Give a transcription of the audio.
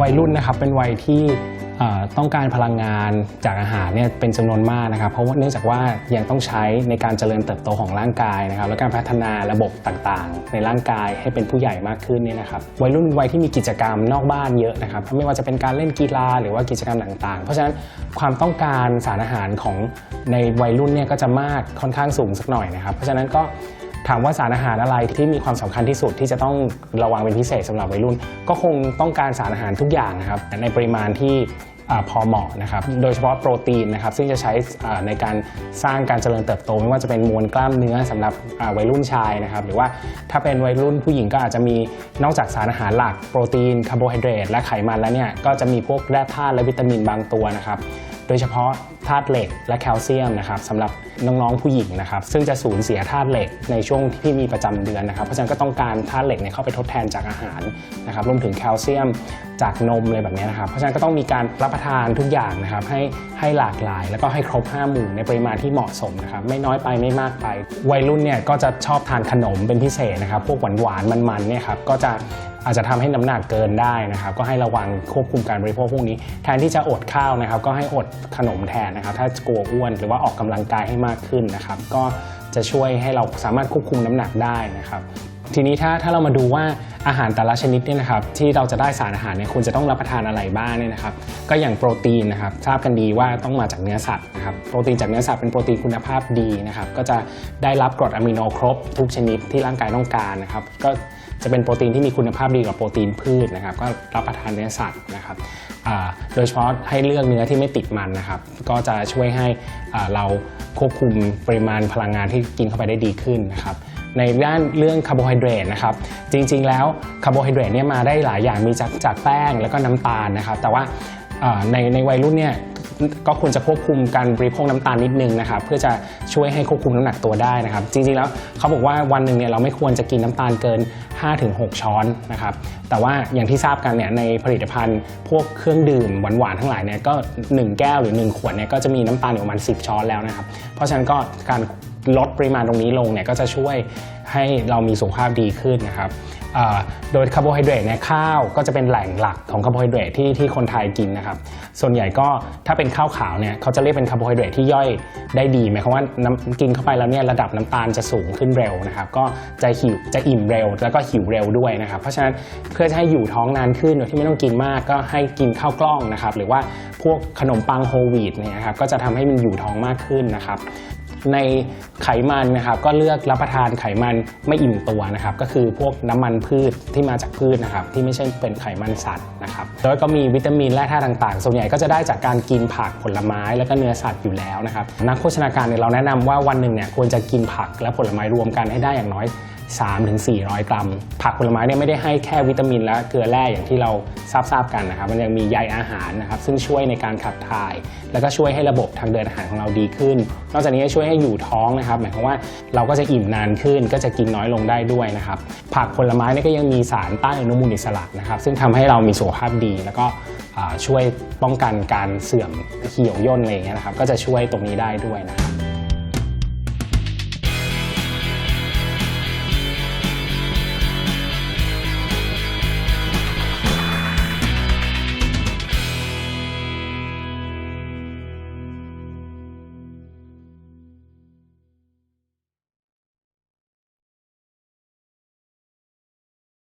วัยรุ่นนะครับเป็นวัยที่ต้องการพลังงานจากอาหารเนี่ยเป็นจำนวนมากนะครับ เพราะว่าเนื่องจากว่ายังต้องใช้ในการเจริญเติบโตของร่างกายนะครับ และการพัฒนาระบบต่างๆ ในร่างกายให้เป็นผู้ใหญ่มากขึ้นเนี่ยนะครับวัยรุ่นวัยที่มีกิจกรรมนอกบ้านเยอะนะครับไม่ว่าจะเป็นการเล่นกีฬาหรือว่ากิจกรรมต่างๆ เพราะฉะนั้นความต้องการสารอาหารของในวัยรุ่นเนี่ยก็จะมากค่อนข้างสูงสักหน่อยนะครับ เพราะฉะนั้นก็ ถามว่าสารอาหารอะไรที่มีความสำคัญที่สุดที่จะต้องระวังเป็นพิเศษสำหรับวัยรุ่น ก็คงต้องการสารอาหารทุกอย่างนะครับในปริมาณที่อพอเหมาะนะครับ โดยเฉพาะโปรตีนนะครับ ซึ่งจะใช้ในการสร้างการเจริญเติบโต ไม่ว่าจะเป็นมวลกล้ามเนื้อสำหรับวัยรุ่นชายนะครับ หรือว่าถ้าเป็นวัยรุ่นผู้หญิงก็อาจจะมีนอกจากสารอาหารหลัก โปรตีนคาร์โบไฮเดรตและไขมันแล้วเนี่ย ก็จะมีพวกแร่ธาตุและวิตามินบางตัวนะครับ ดยเฉพาะธาตุเหล็กและแคลเซียมนะครับสำหรับน้องๆผู้หญิงนะครับซึ่งจะสูญเสียธาตุเหล็กในช่วงที่มีประจำเดือนนะครับเพราะฉะนั้นก็ต้องการธาตุเหล็กเนี่ยเข้าไปทดแทนจากอาหารนะครับรวมถึงแคลเซียมจากนมอะไรแบบนี้นะครับเพราะฉะนั้นก็ต้องมีการรับประทานทุกอย่างนะครับให้ให้หลากหลาย แล้วก็ให้ครบ5หมู่ในปริมาณที่เหมาะสมนะครับไม่น้อยไปไม่มากไป วัยรุ่นเนี่ยก็จะชอบทานขนมเป็นพิเศษนะครับพวกหวานๆมันๆเนี่ยครับก็จะ อาจจะทำให้น้ำหนักเกินได้นะครับก็ให้ระวังควบคุมการบริโภคพวกนี้ แทนที่จะอดข้าวนะครับ ก็ให้อดขนมแทนนะครับ ถ้ากลัวอ้วนหรือว่าออกกำลังกายให้มากขึ้นนะครับ ก็จะช่วยให้เราสามารถควบคุมน้ำหนักได้นะครับ ทีนี้ถ้าถ้าเรามาดูว่าอาหารแต่ละชนิดเนี่ยนะครับที่เราจะได้สารอาหารเนี่ยควรจะต้องรับประทานอะไรบ้างเนี่ยนะครับก็อย่างโปรตีนนะครับทราบกันดีว่าต้องมาจากเนื้อสัตว์นะครับโปรตีนจากเนื้อสัตว์เป็นโปรตีนคุณภาพดีนะครับก็จะได้รับกรดอะมิโนครบ ทุกชนิดที่ร่างกายต้องการนะครับก็จะเป็นโปรตีนที่มีคุณภาพดีกว่าโปรตีนพืชนะครับก็รับประทานเนื้อสัตว์นะครับโดยเฉพาะให้เลือกเนื้อที่ไม่ติดมันนะครับก็จะช่วยให้เราควบคุมปริมาณพลังงานที่กินเข้าไปได้ดีขึ้นนะครับ ในด้านเรื่องคาร์โบไฮเดรตนะครับ จริงๆแล้วคาร์โบไฮเดรตเนี่ยมาได้หลายอย่างมีจากจากแป้งแล้วก็น้ำตาลนะครับ แต่ว่าในในวัยรุ่นเนี่ย ก็ควรจะควบคุมการบริโภคน้ำตาลนิดนึงนะครับเพื่อจะช่วยให้ควบคุมน้ำหนักตัวได้นะครับ จริงๆแล้วเขาบอกว่าวันหนึ่งเนี่ยเราไม่ควรจะกินน้ำตาลเกิน 5-6 ช้อนนะครับแต่ว่าอย่างที่ทราบกันเนี่ยในผลิตภัณฑ์พวกเครื่องดื่มหวานๆทั้งหลายเนี่ยก็ 1 แก้วหรือ 1 ขวดเนี่ยก็จะมีน้ำตาลอยู่ประมาณ10 ช้อนแล้วนะครับ เพราะฉะนั้นก็การลดปริมาณตรงนี้ลงเนี่ยก็จะช่วย ให้เรามีสุขภาพดีขึ้นนะครับโดยคาร์โบไฮเดรตเนี่ยข้าวก็จะเป็นแหล่งหลักของคาร์โบไฮเดรตที่ที่คนไทยกินนะครับ ส่วนใหญ่ก็ถ้าเป็นข้าวขาวเนี่ยเขาจะเรียกเป็นคาร์โบไฮเดรตที่ย่อยได้ดีหมายความว่าน้ำกินเข้าไปแล้วเนี่ยระดับน้ำตาลจะสูงขึ้นเร็วนะครับ ก็จะหิวจะอิ่มเร็วแล้วก็หิวเร็วด้วยนะครับ เพราะฉะนั้นเพื่อจะให้อยู่ท้องนานขึ้นโดยที่ไม่ต้องกินมากก็ให้กินข้าวกล้องนะครับ หรือว่าพวกขนมปังโฮลวีตเนี่ยครับก็จะทำให้มันอยู่ท้องมากขึ้นนะครับ ในไขมันนะครับก็เลือกรับประทานไขมันไม่อิ่มตัวนะครับก็คือพวกน้ำมันพืชที่มาจากพืชนะครับที่ไม่ใช่เป็นไขมันสัตว์นะครับแล้วก็มีวิตามินและธาตุต่างๆ ส่วนใหญ่ก็จะได้จากการกินผักผลไม้แล้วก็เนื้อสัตว์อยู่แล้วนะครับนักโภชนาการเนี่ยเราแนะนำว่าวันหนึ่งเนี่ยควรจะกินผักและผลไม้รวมกันให้ได้อย่างน้อย 3-400 กรัม ผักผลไม้เนี่ยไม่ได้ให้แค่วิตามินและเกลือแร่อย่างที่เราทราบทราบๆกันนะครับ มันยังมีใยอาหารนะครับซึ่งช่วยในการขับถ่าย แล้วก็ช่วยให้ระบบทางเดินอาหารของเราดีขึ้น นอกจากนี้ช่วยให้อยู่ท้องนะครับ หมายความว่าเราก็จะอิ่มนานขึ้น ก็จะกินน้อยลงได้ด้วยนะครับ ผักผลไม้เนี่ยก็ยังมีสารต้านอนุมูลอิสระนะครับ ซึ่งทำให้เรามีสุขภาพดี แล้วก็ช่วยป้องกันการเสื่อมเหี่ยวย่นอะไรอย่างเงี้ยนะครับ ก็จะช่วยตรงนี้ได้ด้วยนะครับ